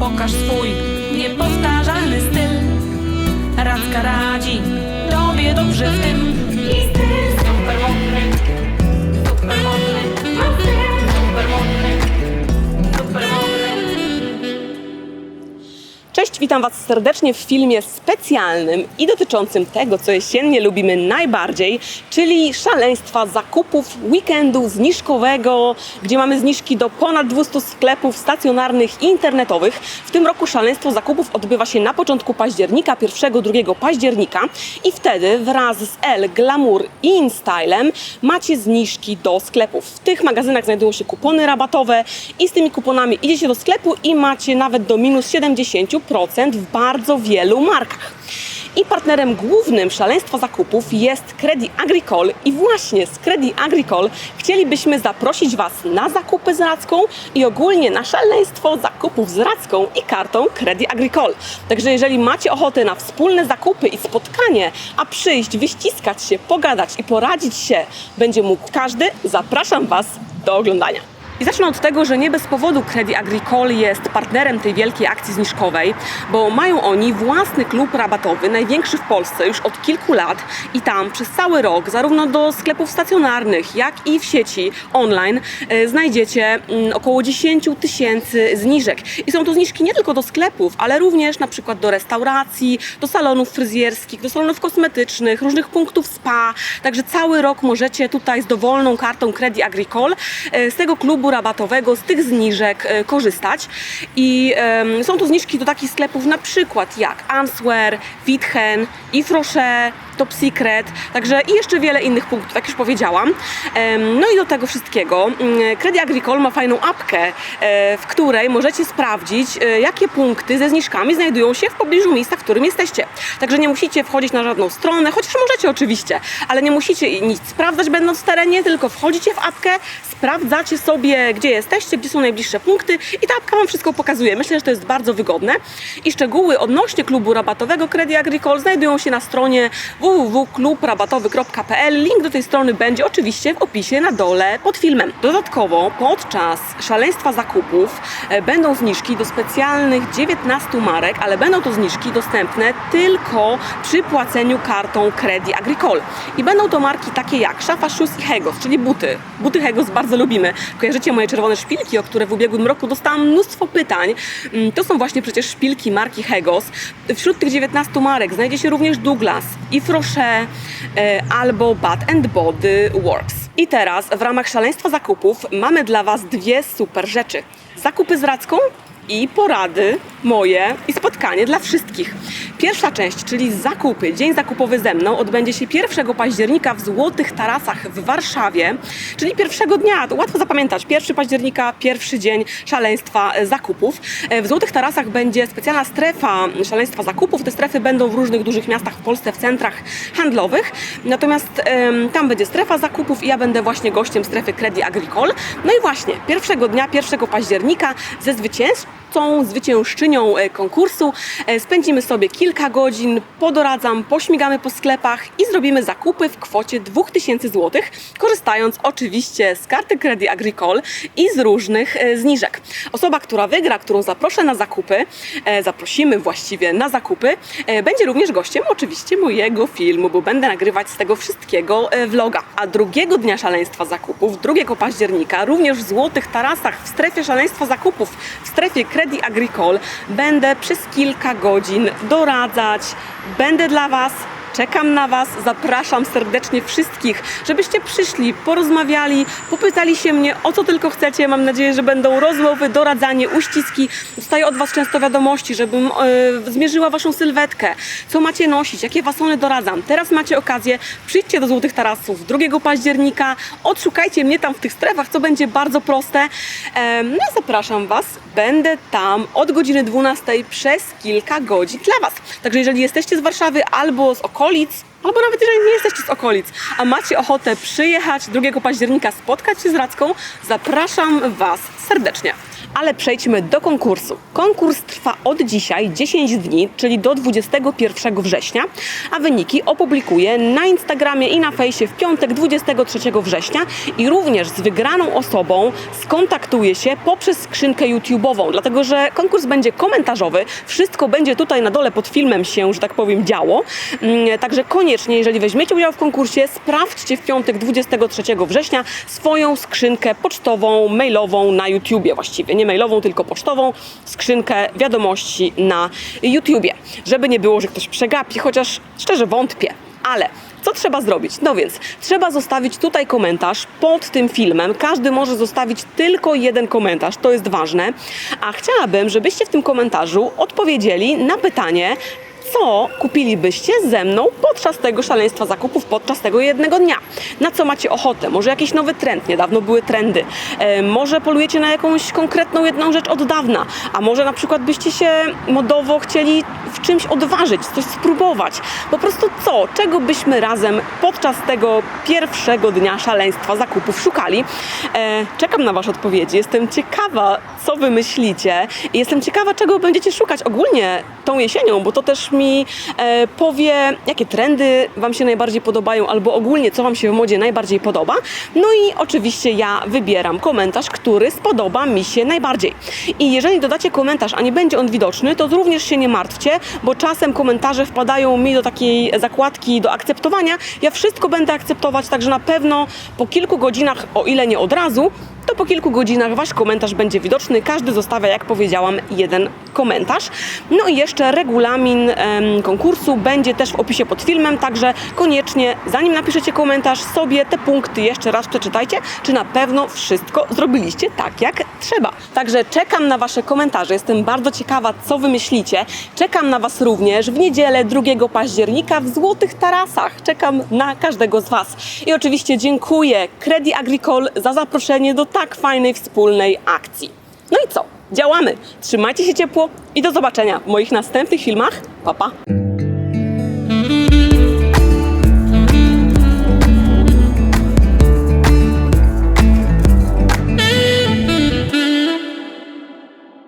Pokaż swój niepowtarzalny styl. Radzka radzi tobie dobrze w tym. Witam Was serdecznie w filmie specjalnym i dotyczącym tego, co jesiennie lubimy najbardziej, czyli szaleństwa zakupów weekendu zniżkowego, gdzie mamy zniżki do ponad 200 sklepów stacjonarnych i internetowych. W tym roku szaleństwo zakupów odbywa się na początku października, 1-2 października i wtedy wraz z L, Glamour i InStylem macie zniżki do sklepów. W tych magazynach znajdują się kupony rabatowe i z tymi kuponami idziecie do sklepu i macie nawet do minus 70% w bardzo wielu markach. I partnerem głównym szaleństwa zakupów jest Credit Agricole i właśnie z Credit Agricole chcielibyśmy zaprosić Was na zakupy z Racką i ogólnie na szaleństwo zakupów z Racką i kartą Credit Agricole. Także jeżeli macie ochotę na wspólne zakupy i spotkanie, a przyjść, wyściskać się, pogadać i poradzić się będzie mógł każdy, zapraszam Was do oglądania. I zacznę od tego, że nie bez powodu Credit Agricole jest partnerem tej wielkiej akcji zniżkowej, bo mają oni własny klub rabatowy, największy w Polsce już od kilku lat i tam przez cały rok, zarówno do sklepów stacjonarnych, jak i w sieci online, e, znajdziecie mm, około 10 tysięcy zniżek. I są to zniżki nie tylko do sklepów, ale również na przykład do restauracji, do salonów fryzjerskich, do salonów kosmetycznych, różnych punktów spa. Także cały rok możecie tutaj z dowolną kartą Credit Agricole e, z tego klubu rabatowego, z tych zniżek e, korzystać. I są to zniżki do takich sklepów na przykład jak Answear, Witchen, Ifroche, Top Secret, także i jeszcze wiele innych punktów, jak już powiedziałam. No i do tego wszystkiego mm, Credit Agricole ma fajną apkę, e, w której możecie sprawdzić, e, jakie punkty ze zniżkami znajdują się w pobliżu miejsca, w którym jesteście. Także nie musicie wchodzić na żadną stronę, chociaż możecie oczywiście, ale nie musicie nic sprawdzać będąc w terenie, tylko wchodzicie w apkę, sprawdzacie sobie, gdzie jesteście, gdzie są najbliższe punkty i ta apka Wam wszystko pokazuje. Myślę, że to jest bardzo wygodne. I szczegóły odnośnie klubu rabatowego Credit Agricole znajdują się na stronie www.klubrabatowy.pl. Link do tej strony będzie oczywiście w opisie na dole pod filmem. Dodatkowo podczas szaleństwa zakupów e, będą zniżki do specjalnych 19 marek, ale będą to zniżki dostępne tylko przy płaceniu kartą Credit Agricole. I będą to marki takie jak Szafa Shoes i Hegos, czyli buty. Buty Hegos bardzo lubimy. Kojarzycie moje czerwone szpilki, o które w ubiegłym roku dostałam mnóstwo pytań. Mm, To są właśnie przecież szpilki marki Hegos. Wśród tych 19 marek znajdzie się również Douglas, Ifroche e, albo Bath and Body Works. I teraz w ramach szaleństwa zakupów mamy dla Was dwie super rzeczy. Zakupy z Racką i porady moje i spotkanie dla wszystkich. Pierwsza część, czyli zakupy, dzień zakupowy ze mną odbędzie się 1 października w Złotych Tarasach w Warszawie, czyli pierwszego dnia, to łatwo zapamiętać, 1 października, pierwszy dzień szaleństwa e, zakupów. E, W Złotych Tarasach będzie specjalna strefa szaleństwa zakupów. Te strefy będą w różnych dużych miastach w Polsce, w centrach handlowych. Natomiast tam będzie strefa zakupów i ja będę właśnie gościem strefy Credit Agricole. No i właśnie, pierwszego dnia, 1 października ze zwycięzcą, zwyciężczynią e, konkursu e, spędzimy sobie kilka godzin, podoradzam, pośmigamy po sklepach i zrobimy zakupy w kwocie 2000 zł, korzystając oczywiście z karty Credit Agricole i z różnych e, zniżek. Osoba, która wygra, którą zaproszę na zakupy, zaprosimy właściwie na zakupy, będzie również gościem oczywiście mojego filmu, bo będę nagrywać z tego wszystkiego vloga. A drugiego dnia szaleństwa zakupów, 2 października, również w Złotych Tarasach, w strefie szaleństwa zakupów, w strefie Credit Agricole, będę przez kilka godzin doradzać, będę dla Was Czekam na Was, zapraszam serdecznie wszystkich, żebyście przyszli, porozmawiali, popytali się mnie o co tylko chcecie. Mam nadzieję, że będą rozmowy, doradzanie, uściski. Dostaję od Was często wiadomości, żebym e, zmierzyła Waszą sylwetkę, co macie nosić, jakie fasony doradzam. Teraz macie okazję, przyjdźcie do Złotych Tarasów 2 października, odszukajcie mnie tam w tych strefach, co będzie bardzo proste. E, no zapraszam Was, będę tam od godziny 12 przez kilka godzin dla Was. Także jeżeli jesteście z Warszawy albo z okolic, Albo nawet jeżeli nie jesteście z okolic, a macie ochotę przyjechać 2 października, spotkać się z Radzką, zapraszam Was serdecznie. Ale przejdźmy do konkursu. Konkurs trwa od dzisiaj 10 dni, czyli do 21 września, a wyniki opublikuję na Instagramie i na fejsie w piątek 23 września i również z wygraną osobą skontaktuję się poprzez skrzynkę YouTube'ową, dlatego że konkurs będzie komentarzowy, wszystko będzie tutaj na dole pod filmem się, że tak powiem, działo. Mm, Także koniecznie, jeżeli weźmiecie udział w konkursie, sprawdźcie w piątek 23 września swoją skrzynkę pocztową, mailową na YouTubie właściwie. Nie mailową, tylko pocztową, skrzynkę wiadomości na YouTubie. Żeby nie było, że ktoś przegapi, chociaż szczerze wątpię. Ale co trzeba zrobić? No więc trzeba zostawić tutaj komentarz pod tym filmem. Każdy może zostawić tylko jeden komentarz, to jest ważne. A chciałabym, żebyście w tym komentarzu odpowiedzieli na pytanie, co kupilibyście ze mną podczas tego szaleństwa zakupów, podczas tego jednego dnia. Na co macie ochotę? Może jakiś nowy trend? Niedawno były trendy. E, może polujecie na jakąś konkretną jedną rzecz od dawna. A może na przykład byście się modowo chcieli w czymś odważyć, coś spróbować. Po prostu co? Czego byśmy razem podczas tego pierwszego dnia szaleństwa zakupów szukali? E, czekam na Wasze odpowiedzi. Jestem ciekawa, co Wy myślicie. Jestem ciekawa, czego będziecie szukać ogólnie tą jesienią, bo to też mi e, powie, jakie trendy Wam się najbardziej podobają, albo ogólnie, co Wam się w modzie najbardziej podoba. No i oczywiście ja wybieram komentarz, który spodoba mi się najbardziej. I jeżeli dodacie komentarz, a nie będzie on widoczny, to również się nie martwcie, bo czasem komentarze wpadają mi do takiej zakładki do akceptowania. Ja wszystko będę akceptować, także na pewno po kilku godzinach, o ile nie od razu, to po kilku godzinach Wasz komentarz będzie widoczny. Każdy zostawia, jak powiedziałam, jeden komentarz. No i jeszcze regulamin em, konkursu będzie też w opisie pod filmem, także koniecznie, zanim napiszecie komentarz, sobie te punkty jeszcze raz przeczytajcie, czy na pewno wszystko zrobiliście tak, jak trzeba. Także czekam na Wasze komentarze. Jestem bardzo ciekawa, co Wy myślicie. Czekam na Was również w niedzielę 2 października w Złotych Tarasach. Czekam na każdego z Was. I oczywiście dziękuję Credit Agricole za zaproszenie do tak fajnej wspólnej akcji. No i co? Działamy. Trzymajcie się ciepło i do zobaczenia w moich następnych filmach. Pa, pa.